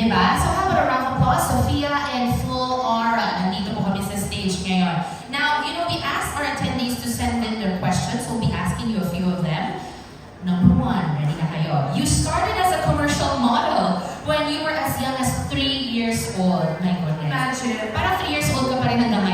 Diba? So how about a round of applause? Sophia and Full Aura. Nandito po kami sa stage ngayon. Now, you know, we asked our attendees to send in their questions. We'll be asking you a few of them. Number one, ready na kayo. You started as a commercial model when you were as young as three years old. My goodness. Imagine. Parang three years old ka pa rin hanggang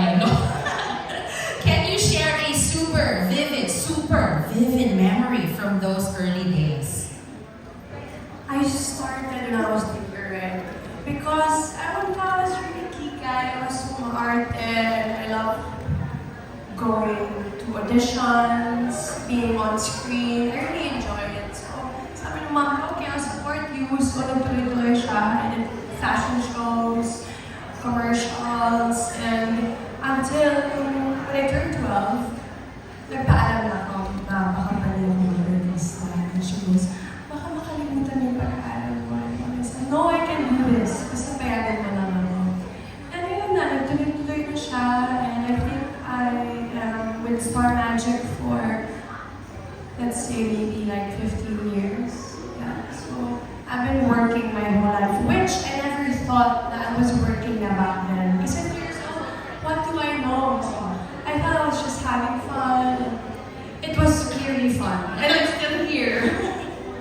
auditions, being on screen. I really enjoy it. So, sabi ng ko, okay, I'll support you. So, nagtuloy-tuloy siya. I did fashion shows, commercials, and until when I turned 12, nagpaalam na ako na baka pala yung mother this time. And she goes, baka makalimutan mo yung pag-aaral mo. And I said, no, I can do this. Kasi payagan mo lang ako. And yun na, nagtuloy-tuloy na siya. And I think I am with Star Magic for, let's say, maybe like 15 years. Yeah, so I've been working my whole life, which I never thought that I was working about then. Kasi two years old, what do I know? So, I thought I was just having fun. It was scary fun. And I'm still here.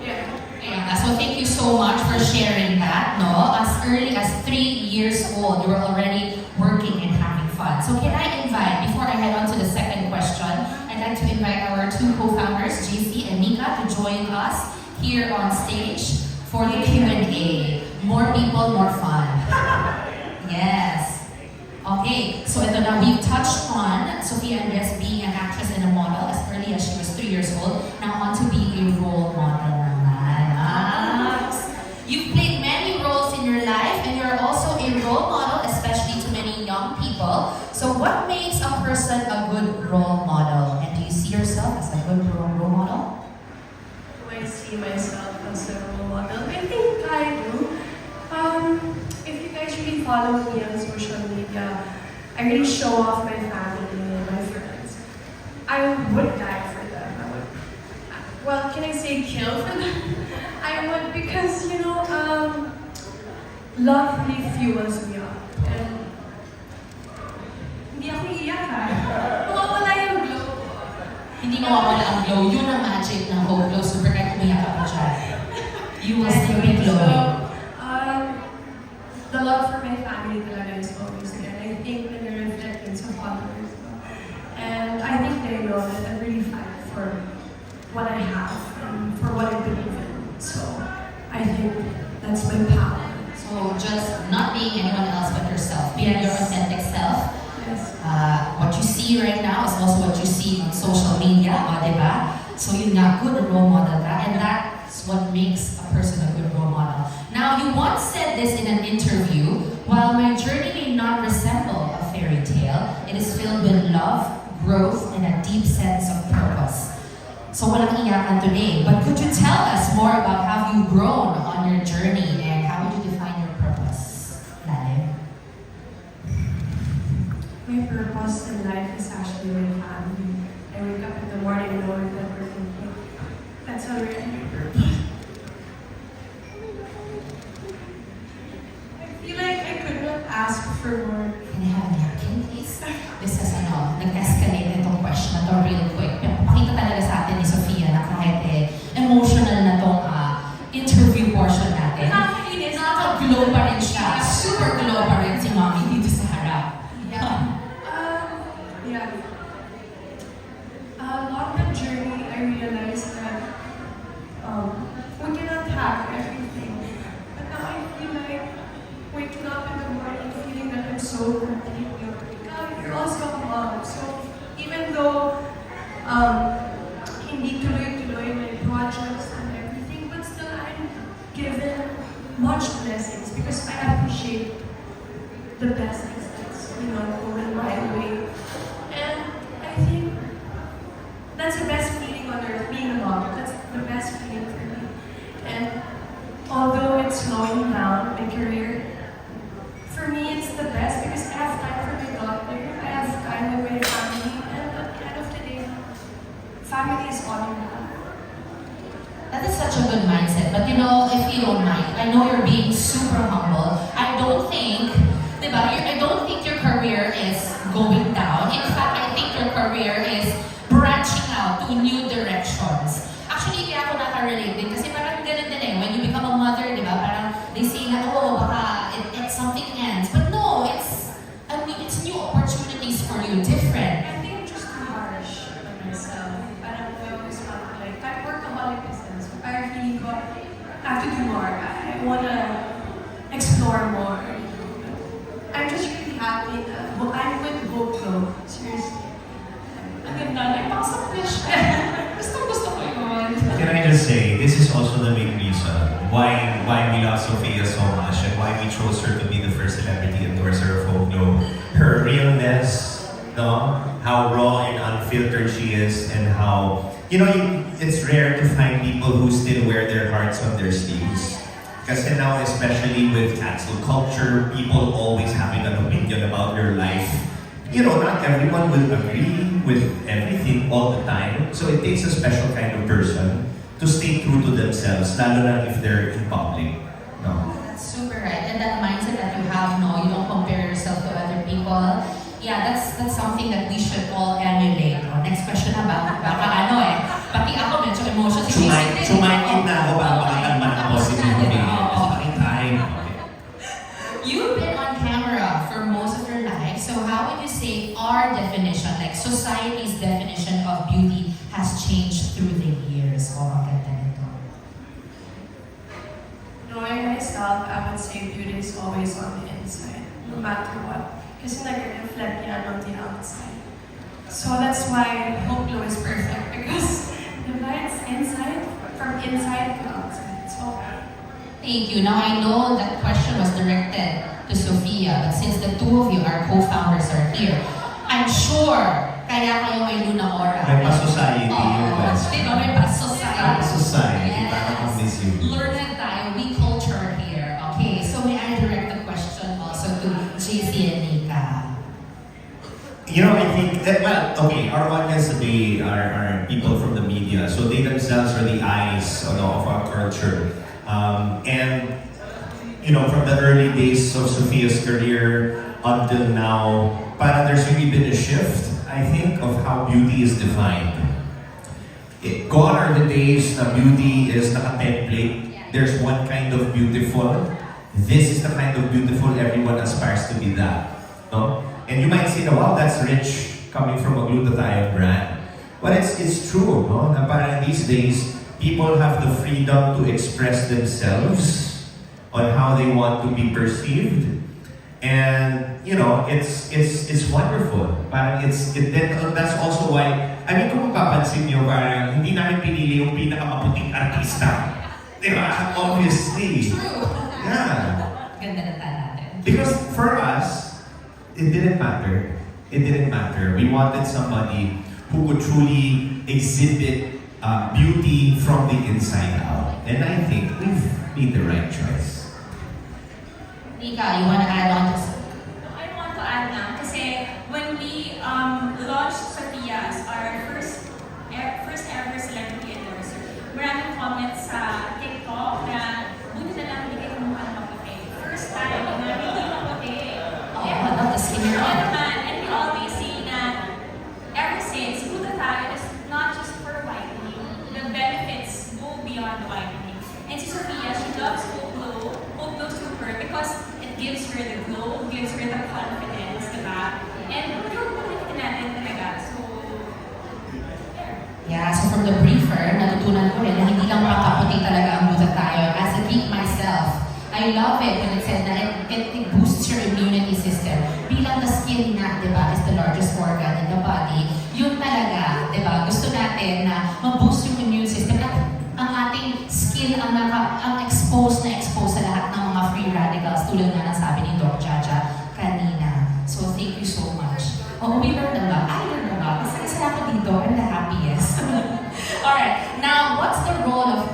yeah. So thank you so much for sharing that, no? As early as three years old, you were already working and having fun. So can I invite, before I head on to the second question, I'd like to invite our two co-founders, JC and Nika, to join us here on stage for the Q&A. More people, more fun. Yes. Okay, so ito na, we've touched on Sophia Andres being an actress and a model as early as she was three years old. Now on to being a role model naman. Ah, You've played many roles in your life and you're also a role model, especially to many young people. So what makes a person a good role model? And do you see yourself as a good role role model? Do I see myself as a role model? I think I do. Um, if you guys really follow me on social media, I really show off my family and my friends. I would die for them. I would, well, can I say kill for them? I would because, you know, um, love really fuels me up. And hindi ako iiyak ha. Mawawala yung glow. Hindi mawawala ang glow. Yun ang magic ng Hope Glow Super kahit umiyak pa dyan. You will still be glowing. Love for my family talaga is always there. I think that they're reflecting sa followers. And I think they know that I really fight for what I have and for what I believe in. So I think that's my power. So just not being anyone else but yourself, being your authentic self. Yes. Uh, what you see right now is also what you see on social media, ba? So yun nga, good role model ka, and that's what makes a person a you once said this in an interview, while my journey may not resemble a fairy tale, it is filled with love, growth, and a deep sense of purpose. So walang iyakan today, but could you tell us more about how you've grown on your journey and how would you define your purpose? Lalim. My purpose in life is actually my family. I wake up in the morning knowing that we're thinking, that's already my purpose. Is ano, nag-escalate itong question na to real quick. Pakita talaga sa atin ni Sofia na kahit eh, emotional na tong ah, interview portion natin. Nakakainis. Nakaka-glow pa rin siya. Super glow pa rin si Mommy dito sa harap. Um, yeah. Along the journey, I realized that um, we cannot have everything. But now I feel like waking up in the morning feeling that I'm so complete. You're also a mom. So even though um, hindi tuloy-tuloy my projects and everything, but still I'm given much blessings because I appreciate the blessings that's you know going my way. And I think that's the best feeling on earth, being a mom. That's the best feeling for me. And although it's slowing down my career, for me it's the best because I have time for my daughter, I have time with my family, and at the end of the day, family is all you have. That is such a good mindset. But you know, if you don't mind, I know you're super humble. I don't think, I don't think your career is going down. In fact, I think your career is branching out to new directions. Actually, kaya ako nakarelate din kasi parang ganun din eh. When you become a mother, di ba, parang they say na, oh, baka it, it's something else. But no, it's, I mean, it's new opportunities for you, different. I think I'm just too harsh on myself. I always felt like, I'm I have to do more. I wanna explore more. I'm just really happy that I'm with Vogue Glow. Seriously. Ang ganda, nagpasok na siya. Gusto gusto ko yun. Can I just say, this is also the main reason why why we love Sophia so much and why we chose her to be the first celebrity endorser of Hope Glow. Her realness, no, how raw and unfiltered she is, and how you know it's rare to find people who still wear their hearts on their sleeves. Kasi now, especially with cancel culture, people always having an opinion about your life. You know, not everyone will agree with everything all the time. So it takes a special kind of person to stay true to themselves, lalo na if they're in public. No? That's super right. And that mindset that you have, no, you don't compare yourself to other people. Yeah, that's that's something that we should all emulate. Oh, next question na ba? Baka ano eh. Pati ako medyo emotions. Sumay, sumayin na ako para makakalma ng positive opinion. Oo. Pakitime. You've been on camera for most of your life, so how would you say our definition, like society's definition of beauty, has changed through the years? Oh, ang ganda nito. Knowing myself, I would say beauty is always on the inside, no matter what. Kasi nag-reflect yan on the outside. So that's why Hope Glow is perfect because the light's inside, from inside to outside. So Thank you. Now I know that question was directed to Sophia, but since the two of you are co-founders are here, I'm sure kaya kayo may Luna Aura. May pa-society Oo, yung West. Diba? May pa-society. Society, Yes. para kang Miss Universe. Learned tayo. We culture here. Okay, so may I direct the question also to JC and Nika? You know, I think that, well, okay, our audience today are, are people from the media, so they themselves are the eyes you know, of our culture. Um, and, you know, from the early days of Sophia's career until now, parang there's really been a shift, I think, of how beauty is defined. It, gone are the days na beauty is naka-template. There's one kind of beautiful. This is the kind of beautiful everyone aspires to be that. No? And you might say, wow, that's rich coming from a glutathione brand. But it's, it's true, no? Na parang these days, people have the freedom to express themselves on how they want to be perceived. And, you know, it's it's it's wonderful. Parang it's, it, then, that's also why, I mean, kung mapapansin nyo, parang hindi namin pinili yung pinakamaputing artista. Di ba? Obviously. True. Yeah. Ganda na natin. Because for us, it didn't matter. It didn't matter. We wanted somebody who could truly exhibit uh, beauty from the inside out. And I think we've made the right choice. Nika, you wanna add on to I want to add na kasi when we um, launched Sophia as our first e- first ever celebrity endorser, maraming comments sa TikTok na buti na lang hindi kayo mukha na maputi. First time na hindi maputi. Oh, not the skinnier Oo one. naman, and we always say na ever since, glutathione is not just for whitening. The benefits go beyond the whitening. And si Sophia, she loves Hope Glow, Hope Glow Super because it gives her the glow, gives her the confidence, diba? And makikita natin talaga. So, there. Yeah, so from the briefer, natutunan ko rin na hindi lang makaputi talaga ang glutathione. As a geek myself, I love it when it said that it, it, it boosts your immunity system. Bilang the skin nga, di ba, is the largest organ in the body, yun talaga, di ba, gusto natin na ma-boost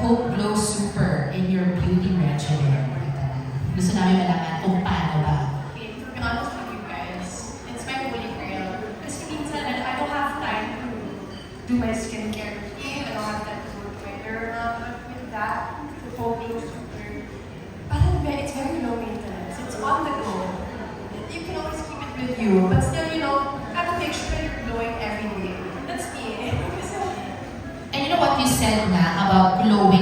Hope Glow Super in your beauty regimen? Gusto namin malaman kung paano ba. Okay, to be honest with you guys, it's my holy grail. Kasi minsan, I I don't have time to do my skincare routine. I don't have time to to my derma. But with that, the Photo Super, parang it's very low maintenance. It's on the go. You can always keep it with you. But still, you know, have to make sure you're glowing every day. That's me. And you know what you said na about